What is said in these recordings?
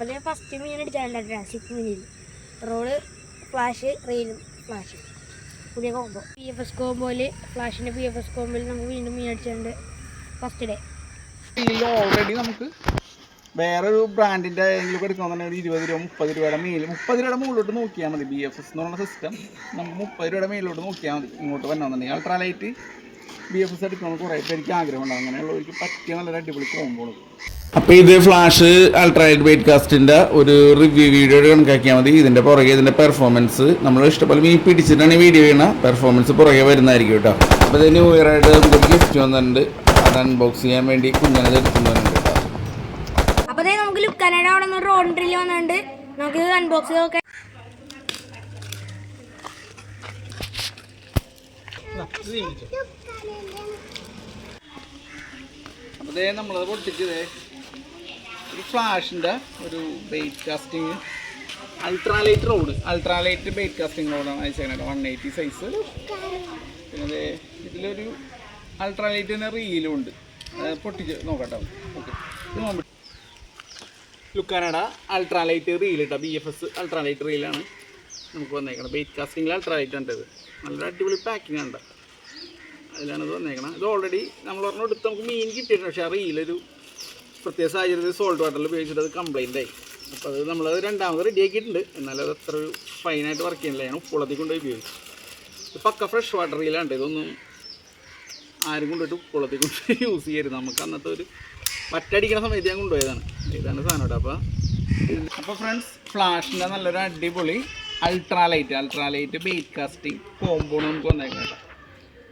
അപ്പോൾ ഫസ്റ്റ് മീൻ അടിച്ചാൽ സിക്സ് മീനിൽ റോൾ ഫ്ലാഷ് റെയിലും ഫ്ലാഷ് പുതിയ കോമ്പോ പി എഫ് എസ് കോമ്പോയിൽ ഫ്ലാഷിന്റെ പി എഫ് എസ് കോമ്പോയിൽ നമുക്ക് വീണ്ടും മീൻ അടിച്ചിട്ടുണ്ട്. ഫസ്റ്റ് ഡേ ഓൾറെഡി നമുക്ക് വേറൊരു ബ്രാൻഡിന്റെ ഏതെങ്കിലും എടുക്കണമെന്നുണ്ടെങ്കിൽ ഒരു ഇരുപത് രൂപ മുപ്പത് രൂപയുടെ മേൽ മുപ്പത് രൂപയുടെ മുകളിലോട്ട് നോക്കിയാൽ മതി ബി എഫ് എസ് എന്ന് പറയുന്ന സിസ്റ്റം നമുക്ക് മുപ്പത് രൂപയുടെ മേലിലോട്ട് നോക്കിയാൽ മതി ഇങ്ങോട്ട് വരണമെന്നുണ്ടെങ്കിൽ. അൾട്രാലൈറ്റ് ബി എഫ് എസ് എടുക്കണമെന്ന് കുറേ പേർക്ക് ആഗ്രഹമുണ്ട്. അങ്ങനെയുള്ളവർക്ക് പറ്റിയ നല്ലൊരു അടിപൊളി കോമ്പോണ് അപ്പോൾ ഇത് ഫ്ലാഷ് അൾട്രാലൈറ്റ് വെയിറ്റ് കാസ്റ്റിന്റെ ഒരു റിവ്യൂ വീഡിയോ കണക്കാക്കിയാൽ മതി. ഇതിന്റെ പുറകെ ഇതിന്റെ പെർഫോമൻസ് നമ്മൾ ഇഷ്ടപോലെ ഈ പിടിച്ചിട്ടാണ് ഈ വീഡിയോ ചെയ്യണ പെർഫോമൻസ് പുറകെ വരുന്നതായിരിക്കും കേട്ടോ. അപ്പോൾ ഇത് ന്യൂ ഇയർ ആയിട്ട് നമുക്കൊരു ഗിഫ്റ്റ് വന്നിട്ടുണ്ട്. അത് അൺബോക്സ് ചെയ്യാൻ വേണ്ടി കുഞ്ഞനത് എടുക്കുന്നുണ്ട് അപ്പോൾ അതേ നമുക്ക് അവിടെ നിന്ന് വന്നിട്ടുണ്ട്. അൺബോക്സ് നോക്കാം. അപ്പോൾ ദേ നമ്മളത് പൊട്ടിച്ചതേ ഫ്ലാഷിന്റെ ഒരു bait casting ultralight rod ultralight bait casting റോഡാണ് അയച്ചേക്കണത്. വൺ എയ്റ്റി സൈസ് പിന്നെ ഇതിലൊരു അൾട്രാലൈറ്റ് തന്നെ റീലും ഉണ്ട്. പൊട്ടിച്ച് നോക്കട്ടോ. ഓക്കെ. ഇത് ലുക്കാനട അൾട്രാലൈറ്റ് റീൽ കേട്ടോ ബി എഫ് എസ് അൾട്രാലൈറ്റ് റീലാണ് നമുക്ക് വന്നേക്കണം ബെയ്റ്റ് കാസ്റ്റിംഗിൽ അൾട്രാലൈറ്റ് ഉണ്ട് ഇത്. നല്ല അടിപൊളി പാക്കിംഗ് ഉണ്ട് അതിലാണ് ഇത് വന്നേക്കണം ഇത് ഓൾറെഡി നമ്മൾ പറഞ്ഞു എടുത്ത് നമുക്ക് മീൻ കിട്ടിയിട്ടുണ്ട്. പക്ഷേ ആ റീലൊരു പ്രത്യേക സാഹചര്യത്തിൽ സോൾട്ട് വാട്ടറിൽ ഉപയോഗിച്ചിട്ട് അത് കംപ്ലൈന്റ് ആയി. അപ്പോൾ അത് നമ്മളത് രണ്ടാമത് റെഡി ആക്കിയിട്ടുണ്ട്. എന്നാലും അത് അത്ര ഫൈനായിട്ട് വർക്ക് ചെയ്യുന്നില്ല. ഞാൻ ഉപ്പുളത്തിൽ കൊണ്ടുപോയി ഉപയോഗിച്ചു. ഇത് പക്ക ഫ്രഷ് വാട്ടർ ഇല്ലാണ്ട് ഇതൊന്നും ആരും കൊണ്ടുപോയിട്ട് ഉപ്പുളത്തിൽ കൊണ്ട് യൂസ് ചെയ്യരുത്. നമുക്ക് അന്നത്തെ ഒരു പറ്റടിക്കുന്ന സമയത്ത് ഞാൻ കൊണ്ടുപോയതാണ്. ഇതാണ് സാധനം കേട്ടോ. അപ്പോൾ അപ്പോൾ ഫ്രണ്ട്സ് ഫ്ലാഷിന്റെ നല്ലൊരു അടിപൊളി അൾട്രാലൈറ്റ് അൾട്രാലൈറ്റ് ബെയ്റ്റ് കാസ്റ്റിംഗ് കോമ്പോണ് നമുക്ക് വന്നേക്കാം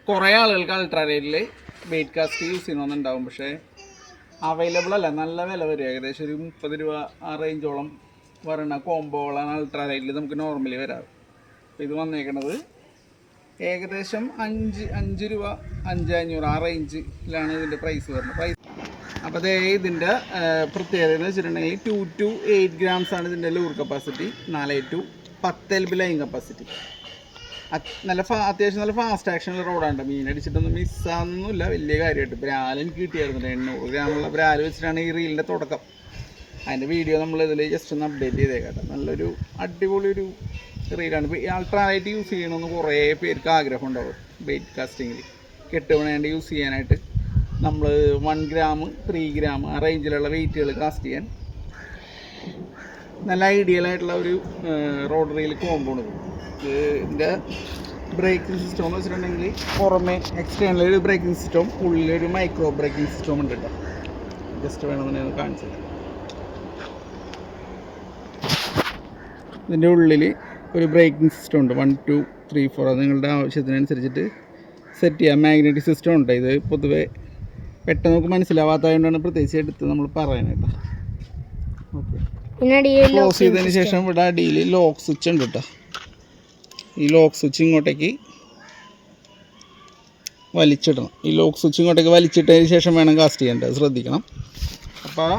കുറേ ആളുകൾക്ക് അൾട്രാലൈറ്റിൽ വെയിറ്റ് കാസ്റ്റ് യൂസ് ചെയ്യണമെന്നുണ്ടാവും പക്ഷേ അവൈലബിൾ അല്ല നല്ല വില വരും. ഏകദേശം ഒരു മുപ്പത് രൂപ ആ റേഞ്ചോളം വരണ കോംബോകളാണ് അൾട്രാലൈറ്റിൽ നമുക്ക് നോർമലി വരാറ്. അപ്പോൾ ഇത് വന്നേക്കണത് ഏകദേശം അഞ്ച് അഞ്ച് രൂപ അഞ്ച് അഞ്ഞൂറ് ആ റേഞ്ചിലാണ് ഇതിന്റെ പ്രൈസ് വരുന്നത്. പ്രൈസ് അപ്പോൾ അതേ ഇതിന്റെ പ്രത്യേകത എന്ന് വെച്ചിട്ടുണ്ടെങ്കിൽ ടു ടു എയ്റ്റ് ഗ്രാംസ് ആണ് ഇതിന്റെ ലൂർ കപ്പാസിറ്റി നാല് ടു പത്ത് എൽ ബി ലൈൻ കപ്പാസിറ്റി നല്ല ഫാ അത്യാവശ്യം നല്ല ഫാസ്റ്റ് ആക്ഷനുള്ള റോഡാണ് മീൻ അടിച്ചിട്ടൊന്നും മിസ്സാകുന്നില്ല വലിയ കാര്യമായിട്ട്. ബ്രാൽ എനിക്ക് കിട്ടിയായിരുന്നു എണ്ണൂറ് ഗ്രാമുള്ള ബ്രാൽ വെച്ചിട്ടാണ് ഈ റീലിന്റെ തുടക്കം. അതിന്റെ വീഡിയോ നമ്മൾ ഇതിൽ ജസ്റ്റ് ഒന്ന് അപ്ഡേറ്റ് ചെയ്തേക്കട്ടെ. നല്ലൊരു അടിപൊളി ഒരു റീലാണ് അൾട്രാലൈറ്റ് യൂസ് ചെയ്യണമെന്ന് കുറേ പേർക്ക് ആഗ്രഹം ഉണ്ടാവും വെയിറ്റ് കാസ്റ്റിങ്ങിൽ കെട്ടുപണേണ്ടി യൂസ് ചെയ്യാനായിട്ട്. നമ്മൾ വൺ ഗ്രാം ത്രീ ഗ്രാം ആ റേഞ്ചിലുള്ള വെയിറ്റുകൾ കാസ്റ്റ് ചെയ്യാൻ. നല്ല ഐഡിയൽ ആയിട്ടുള്ള ഒരു റോഡ് റെയിൽ കോമ്പൗണ്ട് ഇത് ഇതിന്റെ ബ്രേക്കിംഗ് സിസ്റ്റം എന്ന് വെച്ചിട്ടുണ്ടെങ്കിൽ പുറമെ എക്സ്റ്റേണൽ ഒരു ബ്രേക്കിംഗ് സിസ്റ്റം ഉള്ളിലൊരു മൈക്രോ ബ്രേക്കിംഗ് സിസ്റ്റം ഉണ്ട് കേട്ടോ ജസ്റ്റ് വേണമെന്നുണ്ടെങ്കിൽ ഒന്ന് കാണിച്ചു തരാം. ഇതിന്റെ ഉള്ളിൽ ഒരു ബ്രേക്കിംഗ് സിസ്റ്റം ഉണ്ട്. വൺ ടു ത്രീ ഫോർ അത് നിങ്ങളുടെ ആവശ്യത്തിനനുസരിച്ചിട്ട് സെറ്റ് ചെയ്യാം. മാഗ്നറ്റിക് സിസ്റ്റം ഉണ്ട് ഇത്. പൊതുവേ പെട്ടെന്ന് നമുക്ക് മനസ്സിലാവാത്തതുകൊണ്ടാണ് പ്രത്യേകിച്ച് എടുത്ത് നമ്മൾ പറയുന്നത് പറയാനായിട്ട് ഓക്കെ പിന്നെ ക്ലോസ് ചെയ്തതിന് ശേഷം ഇവിടെ അടിയിൽ ലോക്ക് സ്വിച്ച് ഉണ്ട് കേട്ടോ ഈ ലോക്ക് സ്വിച്ച് ഇങ്ങോട്ടേക്ക് വലിച്ചിടണം. ഈ ലോക്ക് സ്വിച്ച് ഇങ്ങോട്ടേക്ക് വലിച്ചിട്ടതിന് ശേഷം വേണം കാസ്റ്റ് ചെയ്യേണ്ടത് ശ്രദ്ധിക്കണം. അപ്പോൾ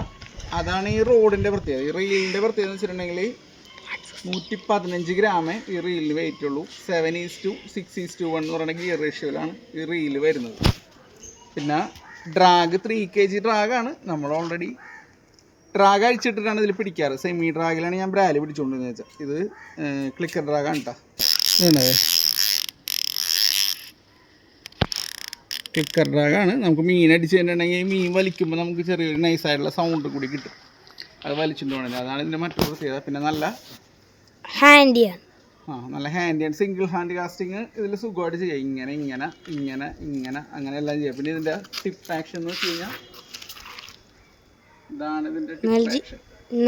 അതാണ് ഈ റോഡിന്റെ പ്രത്യേകത. ഈ റീലിന്റെ പ്രത്യേകത എന്ന് വെച്ചിട്ടുണ്ടെങ്കിൽ നൂറ്റി പതിനഞ്ച് ഗ്രാമേ ഈ റീലിന് വെയിറ്റ് ഉള്ളൂ seven is to six is to one എന്ന് പറയുന്ന ഗിയർ റേഷ്യോയിലാണ് ഈ റീൽ വരുന്നത്. പിന്നെ ഡ്രാഗ് ത്രീ കെ ജി ഡ്രാഗാണ് നമ്മൾ ഓൾറെഡി ഡ്രാഗ് അഴിച്ചിട്ടിട്ടാണ് ഇതിൽ പിടിക്കാറ്. സെമി ഡ്രാഗിലാണ് ഞാൻ ബ്രാൽ പിടിച്ചുകൊണ്ടിരുന്നത് വെച്ചാൽ ഇത് ക്ലിക്കർ ഡ്രാഗാണ് കേട്ടോ ഇതുണ്ടത് ക്ലിക്കർ ഡ്രാഗാണ് നമുക്ക് മീൻ അടിച്ച് കഴിഞ്ഞിട്ടുണ്ടെങ്കിൽ മീൻ വലിക്കുമ്പോൾ നമുക്ക് ചെറിയൊരു നൈസായിട്ടുള്ള സൗണ്ട് കൂടി കിട്ടും. അത് വലിച്ചുകൊണ്ട് അതാണ് ഇതിന്റെ മറ്റൊരു പ്രത്യേകത. പിന്നെ നല്ല ഹാൻഡിയാണ് ആ നല്ല ഹാൻഡിയാണ് സിംഗിൾ ഹാൻഡ് കാസ്റ്റിങ് ഇതിൽ സുഖമായിട്ട് ചെയ്യാം. ഇങ്ങനെ ഇങ്ങനെ ഇങ്ങനെ ഇങ്ങനെ അങ്ങനെ എല്ലാം ചെയ്യാം. പിന്നെ ഇതിന്റെ ടിപ്പ് ആക്ഷൻ എന്ന് വെച്ച് കഴിഞ്ഞാൽ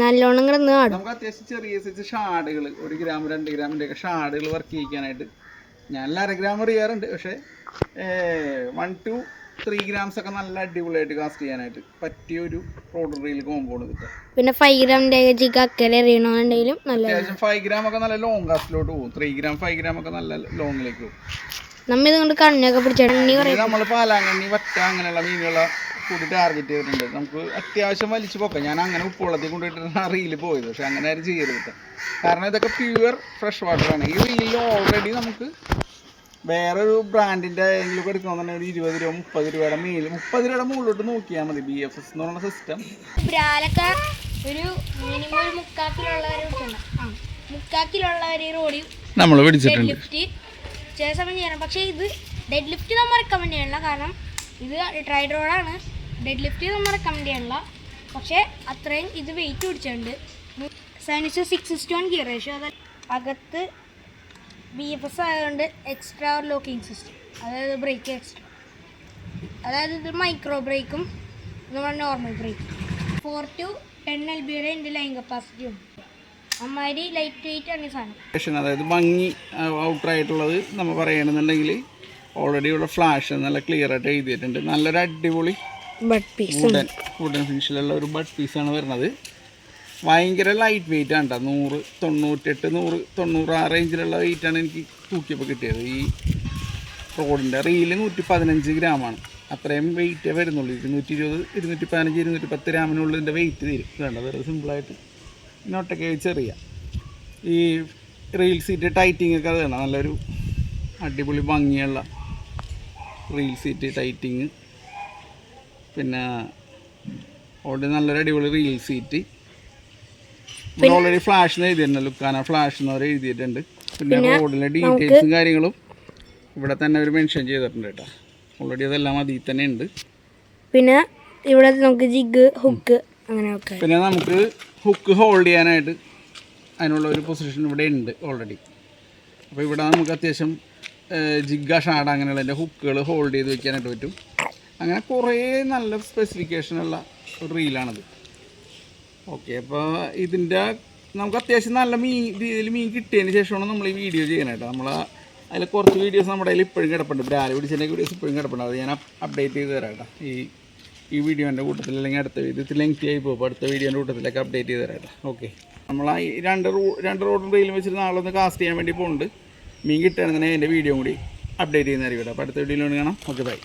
നല്ലോണം കിടന്ന് ആടും. നമുക്ക് അത്യാവശ്യം ചെറിയ സൈസ് ഷാഡുകൾ ഒരു ഗ്രാം രണ്ട് ഗ്രാമിന്റെ ഒക്കെ ഷാഡുകൾ വർക്ക് ചെയ്യിക്കാനായിട്ട്. ഞാൻ അര ഗ്രാം അറിയാറുണ്ട് പക്ഷേ വൺ ടു ത്രീ ഗ്രാംസ് ഒക്കെ നല്ല അടിപൊളിയായിട്ട് കാസ്റ്റ് ചെയ്യാനായിട്ട് പറ്റിയ ഒരു റോഡ് റീൽ കോമ്പൗണ്ട് കിട്ടുക. പിന്നെ ഫൈവ് ഗ്രാമിന്റെ ചിക്ക് അക്കരെ എറിയണമെന്നുണ്ടെങ്കിലും നല്ല അത്യാവശ്യം ഫൈവ് ഗ്രാം ഒക്കെ നല്ല ലോങ് കാസ്റ്റിലോട്ട് പോകും. ത്രീ ഗ്രാം ഫൈവ് ഗ്രാം ഒക്കെ നല്ല ലോങ്ങിലേക്ക് പോകും. നമ്മ ഇതുകൊണ്ട് നമ്മൾ പാലാങ്കണ്ണി വറ്റ അങ്ങനെയുള്ള മീനുകളെ കൂടി ടാർഗറ്റ് ചെയ്തിട്ടുണ്ട്. നമുക്ക് അത്യാവശ്യം വലിച്ചു പോക്കാം. ഞാൻ അങ്ങനെ ഉപ്പുവെള്ളത്തിൽ കൊണ്ടുപോയിട്ടാണ് ആ റീൽ പോയത്. പക്ഷെ അങ്ങനെ ആരും ചെയ്യരുത്. കാരണം ഇതൊക്കെ പ്യുവർ ഫ്രഷ് വാട്ടറാണ് ഈ റീലിൽ ഓൾറെഡി നമുക്ക് വേറൊരു ബ്രാൻഡിന്റെ ഏതെങ്കിലും എടുക്കണമെന്നുണ്ടെങ്കിൽ ഒരു ഇരുപത് രൂപ മുപ്പത് രൂപയുടെ മേൽ മുപ്പത് രൂപയുടെ മുകളിലോട്ട് നോക്കിയാൽ മതി ബി എഫ് എസ് എന്ന് പറയുന്ന സിസ്റ്റം ഒരു മിനിമം ഒരു റോഡിൽ നമ്മൾ പിടിച്ചിട്ടുണ്ട്. ചില സമയം ചെയ്യണം പക്ഷേ ഇത് ഡെഡ് ലിഫ്റ്റ് നമ്മൾ റെക്കമെൻഡ് ചെയ്യണില്ല കാരണം ഇത് ട്രൈഡ് റോഡാണ് ഡെഡ് ലിഫ്റ്റ് നമ്മുടെ റെക്കമെൻഡ് ചെയ്യണില്ല പക്ഷേ അത്രയും ഇത് വെയിറ്റ് പിടിച്ചിട്ടുണ്ട് science six is to one gear ratio അത് അകത്ത് ബി എഫ് എസ് ആയതുകൊണ്ട് എക്സ്ട്രാ ലോക്കിംഗ് സിസ്റ്റം അതായത് ബ്രേക്ക് എക്സ്ട്രാ അതായത് ഇത് മൈക്രോ ബ്രേക്കും നമ്മുടെ നോർമൽ ബ്രേക്കും ഫോർ ടു ടെൻ എൽ ബിയുടെ എന്റെ ലൈൻ കപ്പാസിറ്റി ഉണ്ട് അമ്മാതിരി ലൈറ്റ് വെയിറ്റ് ആണ് സാധനം. അതായത് ഭംഗി ഔട്ടറായിട്ടുള്ളത് നമ്മൾ പറയണമെന്നുണ്ടെങ്കിൽ ഓൾറെഡി ഇവിടെ ഫ്ലാഷ് നല്ല ക്ലിയർ ആയിട്ട് എഴുതിയിട്ടുണ്ട്. നല്ലൊരു അടിപൊളി വുഡൻ വുഡൻ ഫിനിഷിലുള്ള ഒരു ബഡ് പീസാണ് വരുന്നത്. ഭയങ്കര ലൈറ്റ് വെയിറ്റ് ആണ് കേട്ടോ നൂറ് തൊണ്ണൂറ്റെട്ട് നൂറ് തൊണ്ണൂറ് ആ റേഞ്ചിലുള്ള വെയിറ്റാണ് എനിക്ക് തൂക്കിയപ്പോൾ കിട്ടിയത്. ഈ റോഡിന്റെ റീൽ നൂറ്റി പതിനഞ്ച് ഗ്രാമാണ് അത്രയും വെയിറ്റേ വരുന്നുള്ളൂ. ഇരുന്നൂറ്റി ഇരുപത് ഇരുന്നൂറ്റി പതിനഞ്ച് ഇരുന്നൂറ്റി പത്ത് ഗ്രാമിനുള്ളിൽ ഇതിന്റെ വെയിറ്റ് തീരും വേണ്ട വെറുതെ സിമ്പിളായിട്ട് ഇങ്ങോട്ടൊക്കെ ചെറിയ ഈ റീൽ സീറ്റ് ടൈറ്റിംഗ് ഒക്കെ അത് വേണം നല്ലൊരു അടിപൊളി ഭംഗിയുള്ള റീൽ സീറ്റ് ടൈറ്റിങ് പിന്നെ ഓൾറെഡി നല്ലൊരു അടിപൊളി റീൽ സീറ്റ് പിന്നെ ഓൾറെഡി ഫ്ലാഷ് എന്ന് എഴുതിയിട്ടുണ്ട് ലുക്കാന ഫ്ലാഷ് എന്ന് അവർ എഴുതിയിട്ടുണ്ട്. പിന്നെ റോഡിലെ ഡീറ്റെയിൽസും കാര്യങ്ങളും ഇവിടെ തന്നെ അവർ മെൻഷൻ ചെയ്തിട്ടുണ്ട് കേട്ടോ. ഓൾറെഡി അതെല്ലാം അതിൽ തന്നെ ഉണ്ട്. പിന്നെ ഇവിടെ നമുക്ക് ജിഗ് ഹുക്ക് അങ്ങനെയൊക്കെ. പിന്നെ നമുക്ക് ഹുക്ക് ഹോൾഡ് ചെയ്യാനായിട്ട് അതിനുള്ള ഒരു പൊസിഷൻ ഇവിടെ ഉണ്ട് ഓൾറെഡി അപ്പോൾ ഇവിടെ നമുക്ക് അത്യാവശ്യം ജിഗ ഷാഡ് അങ്ങനെയുള്ള ഹുക്കുകൾ ഹോൾഡ് ചെയ്ത് വെക്കാനായിട്ട് പറ്റും. അങ്ങനെ കുറേ നല്ല സ്പെസിഫിക്കേഷനുള്ള ഒരു റീലാണത് ഓക്കെ അപ്പോൾ ഇതിന്റെ നമുക്ക് അത്യാവശ്യം നല്ല മീൻ രീതിയിൽ മീൻ കിട്ടിയതിന് ശേഷമാണ് നമ്മൾ ഈ വീഡിയോ ചെയ്യാനായിട്ട് നമ്മൾ അതിൽ കുറച്ച് വീഡിയോസ് നമ്മുടെ കയ്യിൽ ഇപ്പോഴും കിടപ്പുണ്ട്. ബ്രാല പിടിച്ചതിന്റെ വീഡിയോസ് ഇപ്പോഴും കിടപ്പുണ്ട്. അത് ഞാൻ അപ്ഡേറ്റ് ചെയ്ത് തരാം കേട്ടോ. ഈ ഈ വീഡിയോന്റെ കൂട്ടത്തിൽ അല്ലെങ്കിൽ അടുത്ത ഇത് ലെങ്തി ആയി പോകും. അടുത്ത വീഡിയോന്റെ കൂട്ടത്തിലേക്ക് അപ്ഡേറ്റ് ചെയ്ത് തരാം കേട്ടോ. ഓക്കെ നമ്മൾ ഈ രണ്ട് രണ്ട് റോഡും റെയിലും വെച്ചിട്ട് നാളെ ഒന്ന് കാസ്റ്റ് ചെയ്യാൻ വേണ്ടി പോകുന്നുണ്ട്. മീൻ കിട്ടുകയാണെന്നുണ്ടെങ്കിൽ എന്റെ വീഡിയോ കൂടി അപ്ഡേറ്റ് ചെയ്യുന്നതായിരിക്കും കേട്ടോ. അപ്പോൾ അടുത്ത വീഡിയോയിൽ കാണാം. Okay bye